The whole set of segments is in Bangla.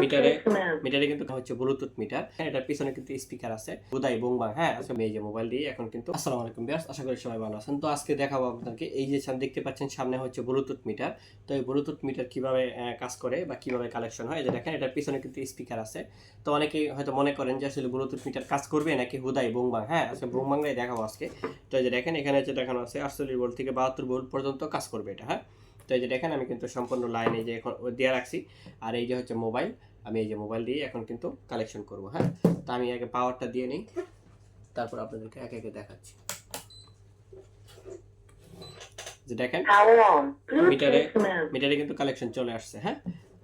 মিটারে মিটারে কিন্তু হচ্ছে ব্লুটুথ মিটার হ্যাঁ এটার পিছনে কিন্তু স্পিকার আছে। বোংবাং হ্যাঁ এই যে মোবাইল দিয়ে এখন কিন্তু আসসালামু আলাইকুম বিয়ার্স আশা করি সবাই ভালো আছেন। তো আজকে দেখাবো আপনাদেরকে। এই যে সামনে দেখতে পাচ্ছেন সামনে হচ্ছে ব্লুটুথ মিটার তো এই ব্লুটুথ মিটার কীভাবে কাজ করে বা কীভাবে কালেকশন হয়? যে দেখেন এটার পিছনে কিন্তু স্পিকার আছে। তো অনেকেই হয়তো মনে করেন যে আসলে ব্লুটুথ মিটার কাজ করবে নাকি হুদাই বোংবাং হ্যাঁ আজকে বোংবাংলাই দেখাবো আজকে। তো এই যে দেখেন এখানে যে দেখানো আছে আটচল্লিশ ভোল্ট থেকে বাহাত্তর ভোল্ট পর্যন্ত কাজ করবে এটা হ্যাঁ? তো এই যে দেখেন আমি কিন্তু সম্পূর্ণ লাইনে যে এখন দেওয়া রাখছি। আর এই যে হচ্ছে মোবাইল আমি এই যে মোবাইল দিয়ে এখন কিন্তু কালেকশন করব হ্যাঁ? তো আমি আগে পাওয়ারটা দিয়ে নিই তারপর আপনাদেরকে একে একে দেখাচ্ছি। যে দেখেন মিটারে মিটারে কিন্তু কালেকশন চলে আসছে হ্যাঁ?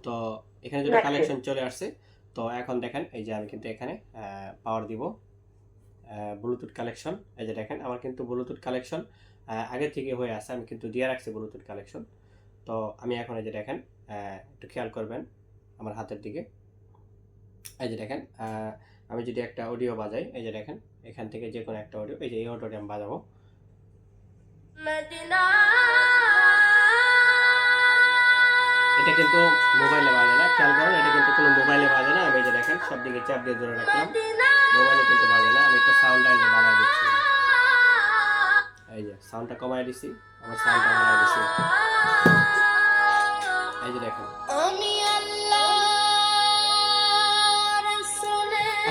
তো এখানে যদি কালেকশন চলে আসছে তো এখন দেখেন এই যে আমি কিন্তু এখানে পাওয়ার দিব ব্লুটুথ কালেকশন এই যে দেখেন আমার কিন্তু ব্লুটুথ কালেকশন আগে থেকে হয়ে আছে আমি কিন্তু দিয়ে রাখছি ব্লুটুথ কালেকশন তো আমি এখন এই যে দেখেন একটু খেয়াল করবেন আমার হাতের দিকে। এই যে দেখেন আমি যদি একটা অডিও বাজাই এই যে দেখেন এখান থেকে যে কোনো একটা অডিও এই যে এই অডিওটা আমি বাজাবো। এটা কিন্তু মোবাইলে বাজে না খেয়াল করেন এটা কিন্তু কোনো মোবাইলে বাজে না। আমি এই যে দেখেন সব দিকে চাপ দিয়ে ধরে রাখলাম। মোবাইলে কিন্তু বাজে না আমি একটু সাউন্ডটা এই যে বাড়াই দিচ্ছি। এই যে সাউন্ডটা কমাই দিচ্ছি আমার সাউন্ডটা বাড়াই দিচ্ছি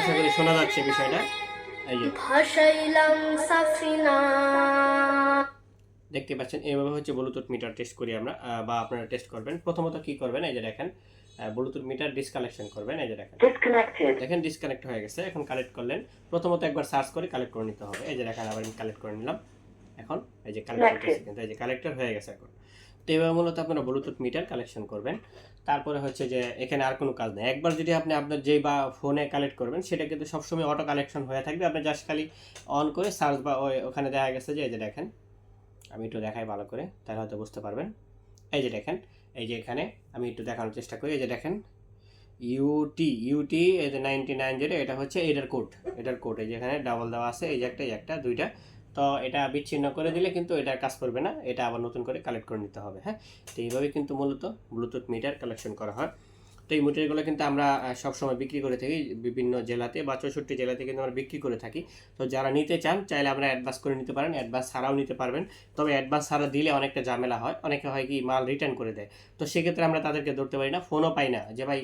আশা করি শোনা যাচ্ছে বিষয়টা। এই যে। ভাসাইলাম সাফিনা। দেখতে পাচ্ছেন এইভাবে হচ্ছে ব্লুটুথ মিটার টেস্ট করি আমরা বা আপনারা টেস্ট করবেন। প্রথমত কি করবেন এই যে দেখেন ব্লুটুথ মিটার ডিসকালেকশন করবেন এই যে দেখেন. দেখেন ডিসকানেক্ট হয়ে গেছে এখন কালেক্ট করলেন। প্রথমত একবার সার্চ করে কালেক্ট করে নিতে হবে। এই যে দেখেন আবার আমি কালেক্ট করে নিলাম। এখন এই যে কালেক্ট Connected. করতেছি কিন্তু এই যে কালেক্টর হয়ে গেছে এখন। তো এইভাবে মূলত আপনারা ব্লুটুথ মিটার কালেকশন করবেন। তারপরে হচ্ছে যে এখানে আর কোনো কাজ নেই। একবার যদি আপনি আপনার যেই বা ফোনে কালেক্ট করবেন, সেটা কিন্তু সবসময় অটো কালেকশন হয়ে থাকবে। আপনি জাস্ট খালি অন করে সার্চ বা ওই ওখানে দেখা গেছে যে, এই যে দেখেন, আমি একটু দেখাই ভালো করে, তাহলে হয়তো বুঝতে পারবেন। এই যে দেখেন, এই যে এখানে আমি একটু দেখানোর চেষ্টা করি। এই যে দেখেন ইউটি ইউটি এই যে নাইনটি নাইন জিরো এটা হচ্ছে এটার কোড। এটার কোড, এই যে এখানে ডাবল দেওয়া আছে, এই যে একটা, এই একটা, দুইটা। তো এটা বিচ্ছিন্ন করে দিলে কিন্তু এটা কাজ করবে না, এটা আবার নতুন করে কালেক্ট করে নিতে হবে হ্যাঁ? তো এইভাবে কিন্তু মূলত ব্লুটুথ মিটার কালেকশন করা হয়। তো এই মিটারগুলো কিন্তু আমরা সবসময় বিক্রি করে থাকি, বিভিন্ন জেলাতে বা চৌষট্টি জেলাতে কিন্তু আমরা বিক্রি করে থাকি। তো যারা নিতে চান, চাইলে আমরা অ্যাডভান্স করে নিতে পারেন অ্যাডভান্স ছাড়াও নিতে পারবেন। তবে অ্যাডভান্স ছাড়া দিলে অনেকটা ঝামেলা হয়, অনেকে হয় কি মাল রিটার্ন করে দেয়। তো সেক্ষেত্রে আমরা তাদেরকে ধরতে পারি না ফোনও পাই না যে, ভাই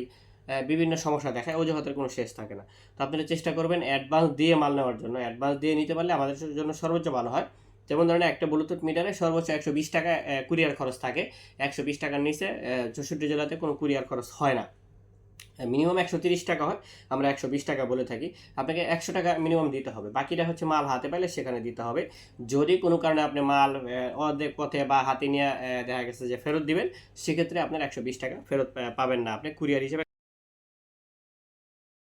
বিভিন্ন সমস্যা দেখায় অজুহাতের কোনো শেষ থাকে না। তো আপনারা চেষ্টা করবেন অ্যাডভান্স দিয়ে মাল নেওয়ার জন্য। অ্যাডভান্স দিয়ে নিতে পারলে আমাদের জন্য সর্বোচ্চ ভালো হয়। যেমন ধরেন একটা ব্লুটুথ মিটারে সর্বোচ্চ একশো বিশ টাকা কুরিয়ার খরচ থাকে। একশো বিশ টাকার নিচে চৌষট্টি জেলাতে কোনো কুরিয়ার খরচ হয় না। মিনিমাম একশো তিরিশ টাকা হয়। আমরা একশো বিশ টাকা বলে থাকি। আপনাকে একশো টাকা মিনিমাম দিতে হবে। বাকিটা হচ্ছে মাল হাতে পেলে সেখানে দিতে হবে। যদি কোনো কারণে আপনি মাল অর্ধেক পথে বা হাতে নিয়ে দেখা গেছে যে ফেরত দিবেন, সেক্ষেত্রে আপনার একশো বিশ টাকা ফেরত পাবেন না। আপনি কুরিয়ার হিসেবে